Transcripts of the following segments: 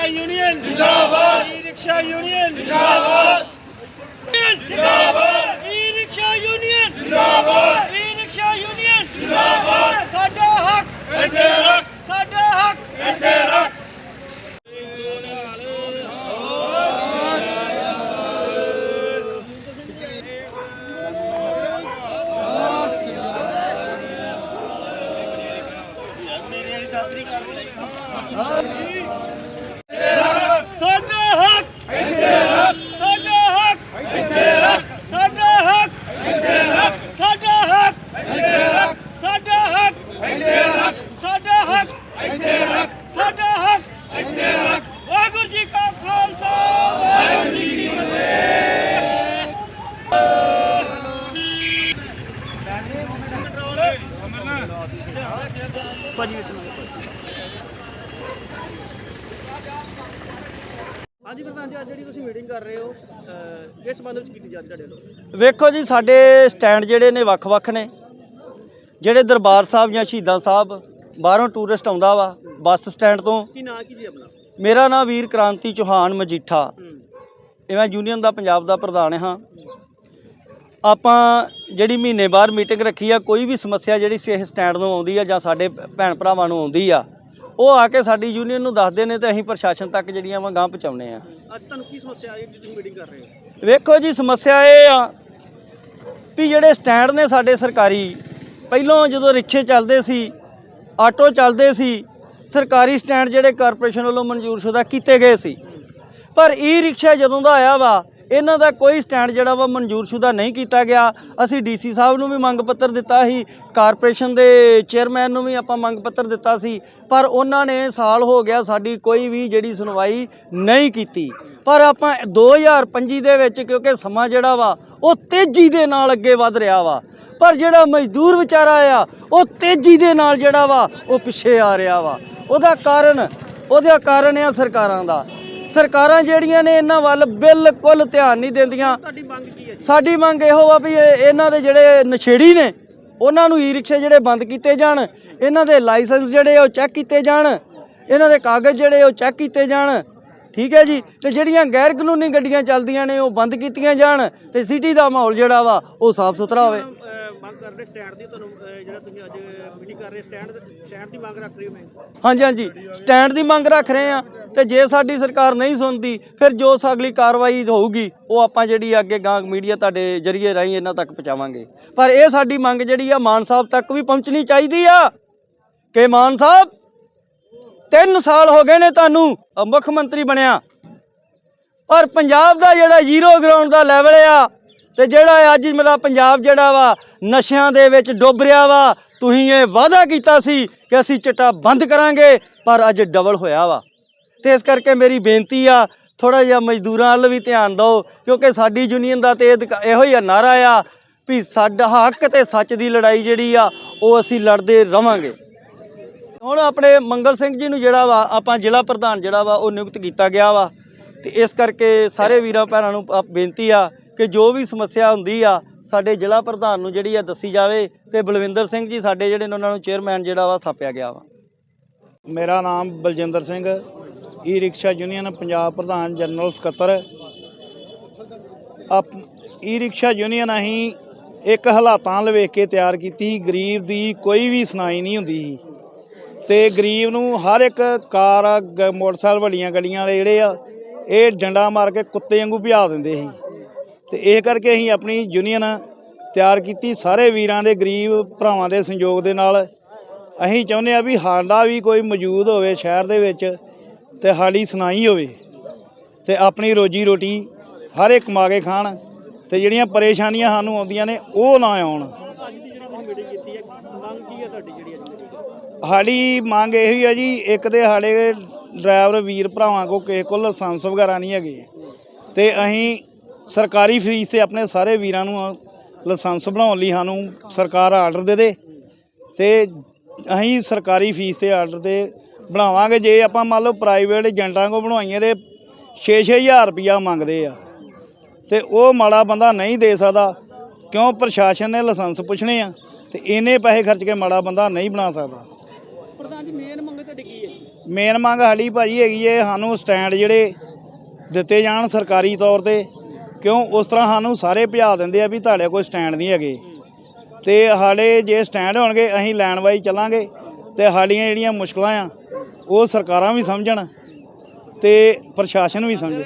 Rickshaw union जिंदाबाद e rickshaw union जिंदाबाद जिंदाबाद ई रिक्शा यूनियन जिंदाबाद ਇੱਥੇ ਰੱਖ ਸਾਡਾ ਹੱਕ। ਇੱਥੇ ਰੱਖ। ਵਾਹਿਗੁਰੂ ਜੀ ਕਾ ਖਾਲਸਾ। ਵਾਹਿਗੁਰੂ ਜੀ ਕੀ ਹਾਂਜੀ ਪ੍ਰਧਾਨ ਜੀ ਅੱਜ ਜਿਹੜੀ ਤੁਸੀਂ ਮੀਟਿੰਗ ਕਰ ਰਹੇ ਹੋ ਅਹ, ਕਿਸ ਸੰਬੰਧ ਵਿੱਚ ਕੀਤੀ ਜਾਂਦੀ ਤੁਹਾਡੇ ਵੱਲੋਂ? ਵੇਖੋ ਜੀ ਸਾਡੇ ਸਟੈਂਡ ਜਿਹੜੇ ਨੇ ਵੱਖ-ਵੱਖ ਨੇ। ਜਿਹੜੇ ਦਰਬਾਰ ਸਾਹਿਬ ਜਾਂ ਸ਼ਹੀਦਾਂ ਸਾਹਿਬ ਬਾਹਰੋਂ ਟੂਰਿਸਟ ਆਉਂਦਾ ਵਾ ਬੱਸ ਸਟੈਂਡ ਤੋਂ। ਕੀ ਨਾਂ ਕੀ ਜੀ ਆਪਣਾ? ਮੇਰਾ ਨਾਮ ਵੀਰ ਕ੍ਰਾਂਤੀ ਚੌਹਾਨ ਮਜੀਠਾ। ਇਹ ਮੈਂ ਯੂਨੀਅਨ ਦਾ ਪੰਜਾਬ ਦਾ ਪ੍ਰਧਾਨ ਹਾਂ। ਆਪਾਂ ਜਿਹੜੀ ਮਹੀਨੇ ਬਾਅਦ ਮੀਟਿੰਗ ਰੱਖੀ ਆ ਕੋਈ ਵੀ ਸਮੱਸਿਆ ਜਿਹੜੀ ਇਸ ਸਟੈਂਡ ਨੂੰ ਆਉਂਦੀ ਆ ਜਾਂ ਸਾਡੇ ਭੈਣ ਭਰਾਵਾਂ ਨੂੰ ਆਉਂਦੀ ਆ ਉਹ ਆ ਕੇ ਸਾਡੀ ਯੂਨੀਅਨ ਨੂੰ ਦੱਸਦੇ ਨੇ ਤੇ ਅਸੀਂ ਪ੍ਰਸ਼ਾਸਨ ਤੱਕ ਜਿਹੜੀਆਂ ਵਾ ਗਾਂ ਪਹੁੰਚਾਉਂਦੇ ਆ। ਅੱਜ ਤੁਹਾਨੂੰ ਕੀ ਸਮੱਸਿਆ ਆਈ ਜਿਹੜੀ ਤੁਸੀਂ ਮੀਟਿੰਗ ਕਰ ਰਹੇ ਹੋ? ਵੇਖੋ ਜੀ ਸਮੱਸਿਆ ਇਹ ਆ ਵੀ ਜਿਹੜੇ ਸਟੈਂਡ ਨੇ ਸਾਡੇ ਸਰਕਾਰੀ ਪਹਿਲਾਂ ਜਦੋਂ ਰਿਕਸ਼ੇ ਚੱਲਦੇ ਸੀ ਆਟੋ ਚੱਲਦੇ ਸੀ, ਸਰਕਾਰੀ ਸਟੈਂਡ ਜਿਹੜੇ ਕਾਰਪੋਰੇਸ਼ਨ ਵੱਲੋਂ ਮਨਜ਼ੂਰਸ਼ੁਦਾ ਕੀਤੇ ਗਏ ਸੀ। ਪਰ ਈ ਰਿਕਸ਼ਾ ਜਦੋਂ ਦਾ ਆਇਆ ਵਾ, ਇਹਨਾਂ ਦਾ ਕੋਈ ਸਟੈਂਡ ਜਿਹੜਾ ਵਾ ਮਨਜ਼ੂਰਸ਼ੁਦਾ ਨਹੀਂ ਕੀਤਾ ਗਿਆ। ਅਸੀਂ ਡੀਸੀ ਸਾਹਿਬ ਨੂੰ ਵੀ ਮੰਗ ਪੱਤਰ ਦਿੱਤਾ ਸੀ, ਕਾਰਪੋਰੇਸ਼ਨ ਦੇ ਚੇਅਰਮੈਨ ਨੂੰ ਵੀ ਆਪਾਂ ਮੰਗ ਪੱਤਰ ਦਿੱਤਾ ਸੀ, ਪਰ ਉਹਨਾਂ ਨੇ ਸਾਲ ਹੋ ਗਿਆ ਸਾਡੀ ਕੋਈ ਵੀ ਜਿਹੜੀ ਸੁਣਵਾਈ ਨਹੀਂ ਕੀਤੀ। ਪਰ ਆਪਾਂ 2025 ਦੇ ਵਿੱਚ, ਕਿਉਂਕਿ ਸਮਾਂ ਜਿਹੜਾ ਵਾ, ਉਹ ਤੇਜ਼ੀ ਦੇ ਨਾਲ ਅੱਗੇ ਵੱਧ ਰਿਹਾ ਵਾ। ਪਰ ਜਿਹੜਾ ਮਜ਼ਦੂਰ ਵਿਚਾਰਾ ਆ ਉਹ ਤੇਜ਼ੀ ਦੇ ਨਾਲ ਜਿਹੜਾ ਵਾ ਉਹ ਪਿੱਛੇ ਆ ਰਿਹਾ ਵਾ। ਉਹਦਾ ਕਾਰਨ ਉਹਦਾ ਕਾਰਨ ਆ ਸਰਕਾਰਾਂ ਦਾ। ਸਰਕਾਰਾਂ ਜਿਹੜੀਆਂ ਨੇ ਇਹਨਾਂ ਵੱਲ ਬਿਲਕੁਲ ਧਿਆਨ ਨਹੀਂ ਦਿੰਦੀਆਂ। ਤੁਹਾਡੀ ਮੰਗ ਕੀ ਹੈ ਜੀ? ਸਾਡੀ ਮੰਗ ਇਹੋ ਆ ਵੀ ਇਹ- ਇਹਨਾਂ ਦੇ ਜਿਹੜੇ ਨਸ਼ੇੜੀ ਨੇ ਉਹਨਾਂ ਨੂੰ ਈ ਰਿਕਸ਼ੇ ਜਿਹੜੇ ਬੰਦ ਕੀਤੇ ਜਾਣ ਇਹਨਾਂ ਦੇ ਲਾਇਸੈਂਸ ਜਿਹੜੇ ਉਹ ਚੈੱਕ ਕੀਤੇ ਜਾਣ ਇਹਨਾਂ ਦੇ ਕਾਗਜ਼ ਜਿਹੜੇ ਉਹ ਚੈੱਕ ਕੀਤੇ ਜਾਣ। ਠੀਕ ਹੈ ਜੀ? ਤੇ ਜਿਹੜੀਆਂ ਗੈਰ ਕਾਨੂੰਨੀ ਗੱਡੀਆਂ ਚੱਲਦੀਆਂ ਨੇ ਉਹ ਬੰਦ ਕੀਤੀਆਂ ਜਾਣ ਤੇ ਸਿਟੀ ਦਾ ਮਾਹੌਲ ਜਿਹੜਾ ਵਾ ਉਹ ਸਾਫ਼ ਸੁਥਰਾ ਹੋਵੇ। ਮੰਗ ਕਰ ਰਹੇ ਸਟੈਂਡ ਦੀ ਤੁਹਾਨੂੰ ਅਹ, ਜਿਹੜਾ ਤੁਸੀਂ ਅੱਜ ਮੀਟਿੰਗ ਕਰ ਰਹੇ ਸਟੈਂਡ ਸਟੈਂਡ ਦੀ ਮੰਗ ਰੱਖ ਰਹੇ ਹੋ ਮੈਂ? ਹਾਂਜੀ ਹਾਂਜੀ। ਸਟੈਂਡ ਦੀ ਮੰਗ ਰੱਖ ਰਹੇ ਆ ਤੇ ਜੇ ਸਾਡੀ ਸਰਕਾਰ ਨਹੀਂ ਸੁਣਦੀ ਫਿਰ ਜੋ ਅਗਲੀ ਕਾਰਵਾਈ ਹੋਊਗੀ ਉਹ ਆਪਾਂ ਜਿਹੜੀ ਅੱਗੇ ਗਾਂ ਮੀਡੀਆ ਤੁਹਾਡੇ ਜਰੀਏ ਰਾਹੀਂ ਇਹਨਾਂ ਤੱਕ ਪਹੁੰਚਾਵਾਂਗੇ। ਪਰ ਇਹ ਸਾਡੀ ਮੰਗ ਜਿਹੜੀ ਆ ਮਾਨ ਸਾਹਿਬ ਤੱਕ ਵੀ ਪਹੁੰਚਣੀ ਚਾਹੀਦੀ ਆ। ਕਿ ਮਾਨ ਸਾਹਿਬ 3 ਸਾਲ ਹੋ ਗਏ ਨੇ ਤੁਹਾਨੂੰ ਅ, ਮੁੱਖ ਮੰਤਰੀ ਬਣਿਆ। ਪਰ ਪੰਜਾਬ ਦਾ ਜਿਹੜਾ ਜ਼ੀਰੋ ਗਰਾਊਂਡ ਦਾ ਲੈਵਲ ਆ ਤੇ ਜਿਹੜਾ ਅੱਜ ਮੇਰਾ ਪੰਜਾਬ ਜਿਹੜਾ ਵਾ, ਨਸ਼ਿਆਂ ਦੇ ਵਿੱਚ ਡੁੱਬ ਰਿਹਾ ਵਾ, ਤੁਸੀਂ ਇਹ ਵਾਅਦਾ ਕੀਤਾ ਸੀ ਕਿ ਅਸੀਂ ਚਿੱਟਾ ਬੰਦ ਕਰਾਂਗੇ, ਪਰ ਅੱਜ ਡਬਲ ਹੋਇਆ ਵਾ। ਤੇ ਇਸ ਕਰਕੇ ਮੇਰੀ ਬੇਨਤੀ ਆ ਥੋੜਾ ਜਿਹਾ ਮਜ਼ਦੂਰਾਂ ਵੱਲ ਵੀ ਧਿਆਨ ਦਿਓ, ਕਿਉਂਕਿ ਸਾਡੀ ਯੂਨੀਅਨ ਦਾ ਤੇ ਇਹੋ ਹੀ ਆ ਨਾਰਾ ਆ ਵੀ ਸਾਡਾ ਹੱਕ ਤੇ ਸੱਚ ਦੀ ਲੜਾਈ ਜਿਹੜੀ ਆ, ਉਹ ਅਸੀਂ ਲੜਦੇ ਰਵਾਂਗੇ। ਹੁਣ ਆਪਣੇ ਮੰਗਲ ਸਿੰਘ ਜੀ ਨੂੰ ਜਿਹੜਾ ਵਾ, ਆਪਾਂ ਜ਼ਿਲ੍ਹਾ ਪ੍ਰਧਾਨ ਜਿਹੜਾ ਵਾ, ਉਹ ਨਿਯੁਕਤ ਕੀਤਾ ਗਿਆ ਵਾ। ਤੇ ਇਸ ਕਰਕੇ ਸਾਰੇ ਵੀਰਾਂ ਭੈਣਾਂ ਨੂੰ ਬੇਨਤੀ ਆ ਕਿ ਜੋ ਵੀ ਸਮੱਸਿਆ ਹੁੰਦੀ ਆ, ਸਾਡੇ ਜ਼ਿਲ੍ਹਾ ਪ੍ਰਧਾਨ ਨੂੰ ਜਿਹੜੀ ਆ ਦੱਸੀ ਜਾਵੇ ਤੇ ਬਲਵਿੰਦਰ ਸਿੰਘ ਜੀ ਸਾਡੇ ਜਿਹੜੇ ਨੇ ਉਹਨਾਂ ਨੂੰ ਚੇਅਰਮੈਨ ਜਿਹੜਾ ਵਾ ਥਾਪਿਆ ਗਿਆ ਵਾ। ਮੇਰਾ ਨਾਮ Baljinder Singh E rickshaw union Punjab ਪ੍ਰਧਾਨ ਜਨਰਲ ਸਕੱਤਰ। ਆਪ ਈ ਰਿਕਸ਼ਾ ਯੂਨੀਅਨ ਅਸੀਂ ਇੱਕ ਹਾਲਾਤਾਂ ਲਵੇਖ ਕੇ ਤਿਆਰ ਕੀਤੀ, ਗਰੀਬ ਦੀ ਕੋਈ ਵੀ ਸੁਣਾਈ ਨਹੀਂ ਹੁੰਦੀ ਸੀ। ਤੇ ਗਰੀਬ ਨੂੰ ਹਰ ਇੱਕ ਕਾਰ ਮੋਟਰਸਾਈਕਲ ਵੱਡੀਆਂ ਗੱਡੀਆਂ ਵਾਲੇ ਜਿਹੜੇ ਆ, ਇਹ ਡੰਡਾ ਮਾਰ ਕੇ ਕੁੱਤੇ ਵਾਂਗੂ ਭਜਾ ਦਿੰਦੇ ਸੀ। ਤੇ ਇਹ ਕਰਕੇ ਅਸੀਂ ਆਪਣੀ ਯੂਨੀਅਨ ਤਿਆਰ ਕੀਤੀ। ਸਾਰੇ ਵੀਰਾਂ ਦੇ, ਗਰੀਬ ਭਰਾਵਾਂ ਦੇ ਸੰਯੋਗ ਦੇ ਨਾਲ ਅਸੀਂ ਚਾਹੁੰਦੇ ਆ ਵੀ ਸਾਡਾ ਵੀ ਕੋਈ ਮੌਜੂਦ ਹੋਵੇ ਸ਼ਹਿਰ ਦੇ ਵਿੱਚ ਤੇ ਸਾਡੀ ਸੁਣਾਈ ਹੋਵੇ ਤੇ ਆਪਣੀ ਰੋਜੀ ਰੋਟੀ ਹਰ ਇੱਕ ਕਮਾ ਕੇ ਖਾਣ ਤੇ ਜਿਹੜੀਆਂ ਪਰੇਸ਼ਾਨੀਆਂ ਸਾਨੂੰ ਆਉਂਦੀਆਂ ਨੇ ਉਹ ਨਾ ਆਉਣ। ਅੱਜ ਮੰਗ ਸਾਡੀ ਮੰਗ ਇਹੋ ਹੀ ਆ ਜੀ, ਇੱਕ ਤੇ ਸਾਡੇ ਡਰਾਈਵਰ ਵੀਰ ਭਰਾਵਾਂ ਕੋ ਕਿਸੇ ਕੋਲ ਲਾਇਸੈਂਸ ਵਗੈਰਾ ਨਹੀਂ ਹੈਗੇ ਤੇ ਅਸੀਂ ਸਰਕਾਰੀ ਫੀਸ ਤੇ ਆਪਣੇ ਸਾਰੇ ਵੀਰਾਂ ਨੂੰ ਲਾਇਸੈਂਸ ਬਣਾਉਣ ਲਈ ਸਾਨੂੰ ਸਰਕਾਰ ਆਰਡਰ ਦੇ ਦੇ ਤੇ ਅਸੀਂ ਸਰਕਾਰੀ ਫੀਸ ਤੇ ਆਰਡਰ ਤੇ ਬਣਾਵਾਂਗੇ। ਜੇ ਆਪਾਂ ਮੰਨ ਲਓ ਪ੍ਰਾਈਵੇਟ ਏਜੰਟਾਂ ਕੋ ਬਣਵਾਈਏ ਤੇ 6-6000 ਰੁਪਿਆ ਮੰਗਦੇ ਆ ਤੇ ਉਹ ਮਾੜਾ ਬੰਦਾ ਨਹੀਂ ਦੇ ਸਕਦਾ ਕਿਉਂ? ਪ੍ਰਸ਼ਾਸਨ ਨੇ ਲਾਇਸੈਂਸ ਪੁੱਛਣੇ ਆ ਤੇ ਇੰਨੇ ਪੈਸੇ ਖਰਚ ਕੇ ਮਾੜਾ ਬੰਦਾ ਨਹੀਂ ਬਣਾ ਸਕਦਾ। ਪ੍ਰਧਾਨ ਜੀ ਮੇਨ ਮੰਗ ਤੁਹਾਡੀ ਕੀ ਹੈ? ਮੇਨ ਮੰਗ ਸਾਡੀ ਭਾਜੀ ਹੈਗੀ ਏ ਸਾਨੂੰ ਸਟੈਂਡ ਜਿਹੜੇ ਦਿੱਤੇ ਜਾਣ ਸਰਕਾਰੀ ਤੌਰ ਤੇ ਕਿਉਂ? ਉਸ ਤਰ੍ਹਾਂ ਸਾਨੂੰ ਸਾਰੇ ਭਜਾ ਦਿੰਦੇ ਆ ਵੀ ਤੁਹਾਡੇ ਕੋਈ ਸਟੈਂਡ ਨਹੀਂ ਹੈਗੇ। ਤੇ ਹਾਲੇ ਜੇ ਸਟੈਂਡ ਹੋਣਗੇ ਅਸੀਂ ਲੈਣ ਵਾਈ ਚੱਲਾਂਗੇ। ਤੇ ਸਾਡੀਆਂ ਜਿਹੜੀਆਂ ਮੁਸ਼ਕਲਾਂ ਆ ਉਹ ਸਰਕਾਰਾਂ ਵੀ ਸਮਝਣ ਤੇ ਪ੍ਰਸ਼ਾਸਨ ਵੀ ਸਮਝੇ।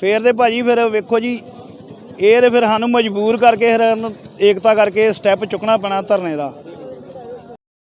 ਫਿਰ ਤੇ ਭਾਜੀ ਫਿਰ ਵੇਖੋ ਜੀ ਇਹ ਤੇ ਫਿਰ ਸਾਨੂੰ ਮਜਬੂਰ ਕਰਕੇ ਫਿਰ ਏਕਤਾ ਕਰਕੇ ਸਟੈਪ ਚੁੱਕਣਾ ਪੈਣਾ ਧਰਨੇ ਦਾ।